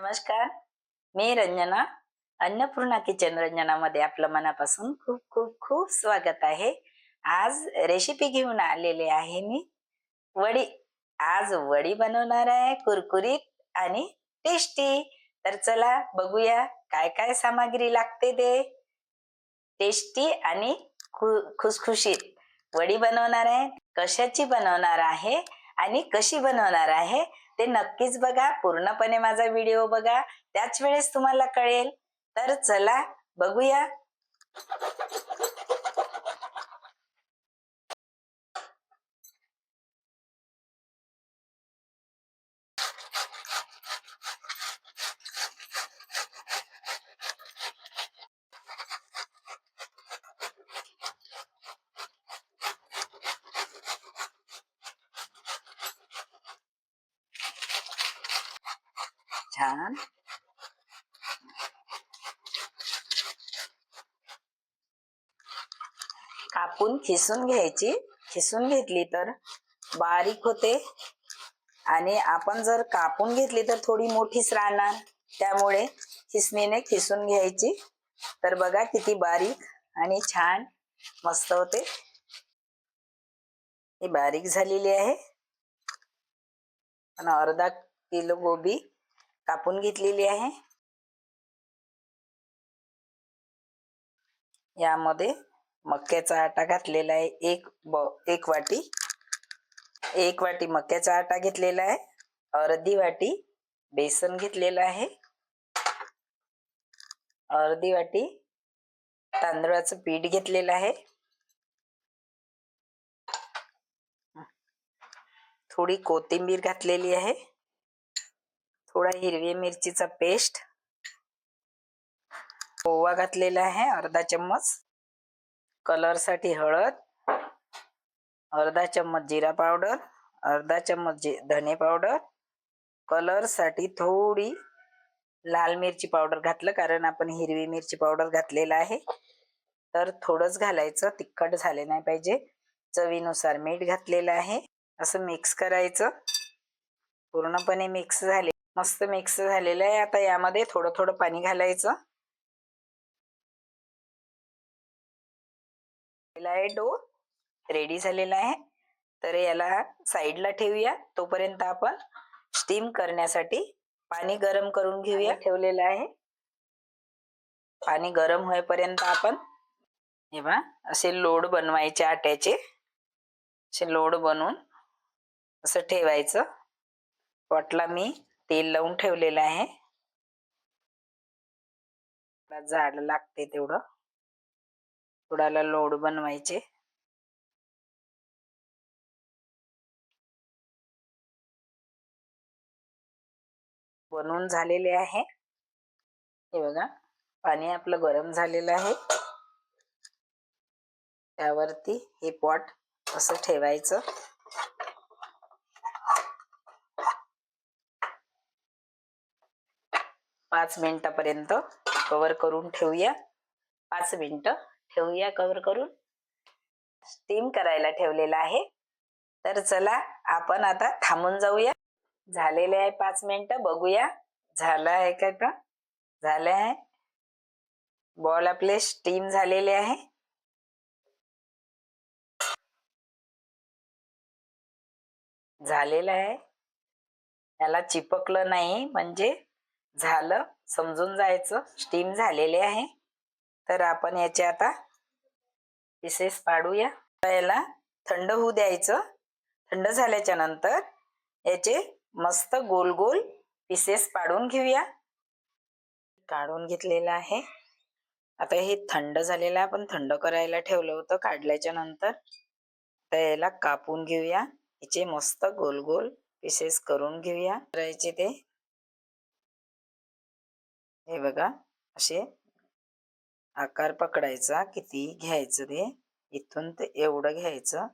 नमस्कार. मी रंजना अन्नपूर्णा किचन रंजनामध्ये आपलं मनापासून खूप खूप खूप स्वागत आहे. आज रेसिपी घेऊन आलेले आहे मी. वडी आज वडी बनवणार आहे कुरकुरीत आणि टेस्टी तर चला बघूया काय काय सामग्री लागते ते. टेस्टी आणि खुसखुशीत. वडी बनवणार आहे कशाची बनवणार आहे आणि कशी बनवणार आहे ते नक्कीच बघा. पूर्णपणे माझा व्हिडिओ बघा. त्याच वेळेस तुम्हाला कळेल. तर चला बघूया. छान कापून खिसून घ्यायची. खिसून घेतली तर बारीक होते. आणि आपण जर कापून घेतली तर थोडी मोठीच राहणार. त्यामुळे खिसणीने खिसून घ्यायची. तर बघा किती बारीक आणि छान मस्त होते. ही बारीक झालेली आहे. पण अर्धा किलो गोबी कापून घेतलेली आहे. यामध्ये मक्याचा आटा घातलेला आहे. एक ब एक वाटी. एक वाटी मक्याचा आटा घेतलेला आहे. अर्धी वाटी बेसन घेतलेलं आहे. अर्धी वाटी तांदळाचं पीठ घेतलेलं आहे. थोडी कोथिंबीर घातलेली आहे. थोडा हिरवी मिरचीचा पेस्ट. ओवा घातलेला आहे अर्धा चम्मच. कलरसाठी हळद. अर्धा चम्मच जिरा पावडर अर्धा चम्मच धने पावडर कलरसाठी थोडी लाल मिरची पावडर घातलं कारण आपण हिरवी मिरची पावडर घातलेला आहे. तर थोडंच घालायचं तिखट झाले नाही पाहिजे. चवीनुसार मीठ घातलेलं आहे. असं मिक्स करायचं. पूर्णपणे मिक्स झाले. मस्त मिक्स झालेलं आहे. आता यामध्ये थोडं थोडं पाणी घालायचं. आहे डो. रेडी झालेला आहे. तर याला साईडला ठेवूया. तोपर्यंत आपण स्टीम करण्यासाठी पाणी गरम करून घेऊया. ठेवलेलं आहे. पाणी गरम होईपर्यंत आपण हे बा असे लोड बनवायचे आट्याचे. असे लोड बनवून असं ठेवायचं. पॉटला मी तेल लावून ठेवलेलं आहे. झाड लागते तेवढं. थोडाला लोड बनवायचे. बनवून झालेले आहे. हे बघा पाणी आपलं गरम झालेलं आहे. त्यावरती हे पॉट असं ठेवायचं. पाच मिनिटापर्यंत कव्हर करून ठेवूया. पाच मिनटं ठेवूया कव्हर करून. स्टीम करायला ठेवलेला आहे. तर चला आपण आता थांबून जाऊया. झालेले आहे पाच मिनिटं बघूया. झालं आहे का का? झालं आहे. बॉल आपले स्टीम झालेले आहे. झालेलं आहे. त्याला चिपकलं नाही म्हणजे झालं समजून जायचं स्टीम झालेले आहे. तर आपण याचे आता पिसेस पाडूया. याला थंड होऊ द्यायचं. थंड झाल्याच्यानंतर याचे मस्त गोल गोल पिसेस पाडून घेऊया. काढून घेतलेलं आहे. आता हे थंड झालेलं आपण थंड करायला ठेवलं होतं काढल्याच्या नंतर. तर याला कापून घेऊया. याचे मस्त गोल गोल पिसेस करून घेऊया. करायचे ते हे बघा असे आकार पकडायचा किती घ्यायचं ते इथून ते एवढं घ्यायचं.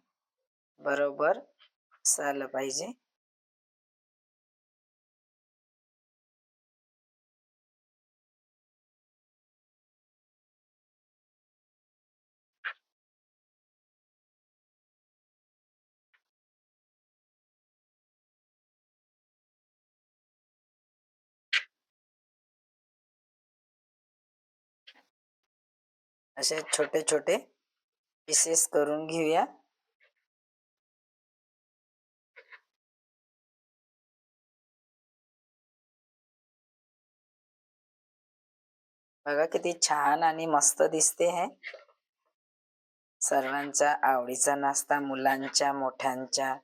बरोबर असं पाहिजे. असे छोटे छोटे पीसेस करून घेऊया. बघा किती छान आणि मस्त दिसते हे. सर्वांचा आवडीचा नाश्ता मुलांच्या मोठ्यांच्या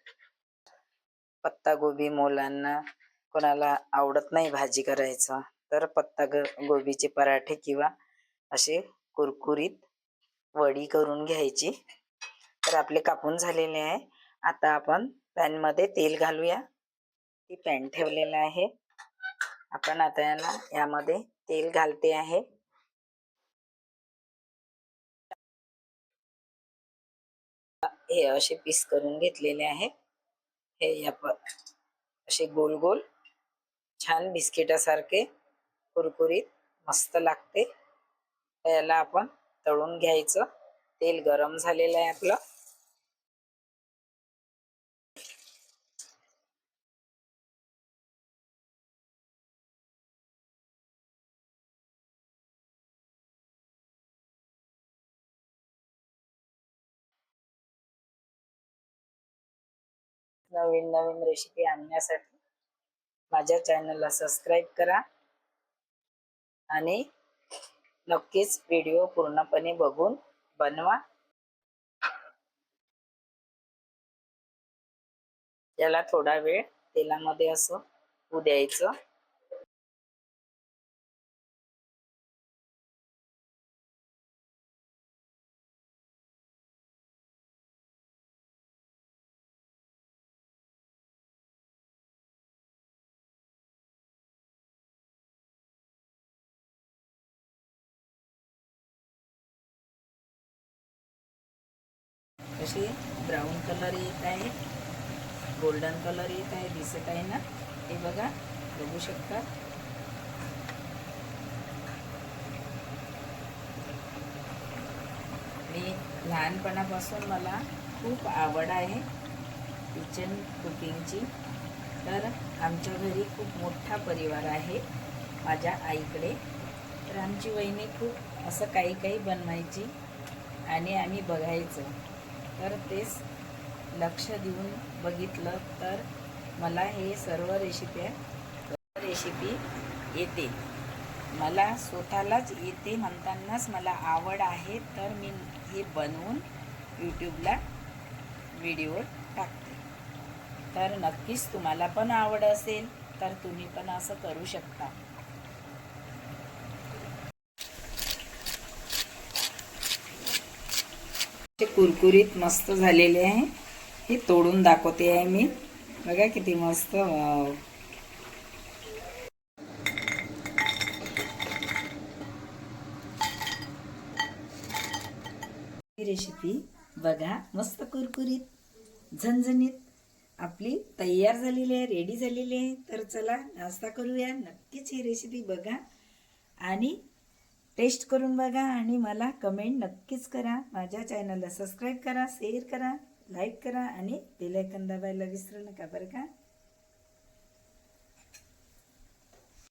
पत्ता गोबी मुलांना कोणाला आवडत नाही भाजी करायचं तर पत्ता ग गोबीचे पराठे किंवा असे कुरकुरीत वडी करून घ्यायची. तर आपले कापून झालेले आहे. आता आपण पॅनमध्ये तेल घालूया. ती पॅन ठेवलेलं आहे. आपण आता याला यामध्ये तेल घालते आहे. हे असे पीस करून घेतलेले आहे. हे या असे गोल गोल छान बिस्किटासारखे कुरकुरीत मस्त लागते. याला आपण तळून घ्यायचं. तेल गरम झालेलं आहे आपलं. नवीन नवीन रेसिपी आणण्यासाठी माझ्या चॅनलला सबस्क्राईब करा. आणि नक्कीच व्हिडिओ पूर्णपणे बघून बनवा. याला थोडा वेळ तेलामध्ये असं उद्यायचं. असे ब्राऊन कलर येत आहे. गोल्डन कलर येत आहे. दिसत आहे ना? हे बघा. बघू शकता? मी लहानपणापासून मला खूप आवड आहे किचन कुकिंगची तर आमच्या घरी खूप मोठा परिवार आहे. माझ्या आईकडे. तर आमची वहिनी खूप असं काही काही बनवायची आणि आम्ही बघायचं. तर तेच लक्ष देऊन बघितलं तर मला हे सर्व रेसिप्या रेसिपी येते. मला स्वतःलाच येते म्हणतानाच मला आवड आहे तर मी हे बनवून यूट्यूबला व्हिडिओ टाकते. तर नक्कीच तुम्हाला पण आवड असेल तर तुम्ही पण असं करू शकता. ते कुरकुरीत मस्त झालेले आहे. हे तोडून दाखवते आहे मी. बघा किती मस्त वाव. ही रेसिपी बघा मस्त कुरकुरीत झणझणीत आपली तयार झालेली आहे रेडी झालेली आहे. तर चला नाश्ता करूया. नक्कीच ही रेसिपी बघा. आणि टेस्ट करून बघा आणि मला कमेंट नक्कीच करा. माझ्या चॅनलला सबस्क्राईब करा शेअर करा लाईक करा आणि बेलायकन दाबायला विसरू नका बरं का?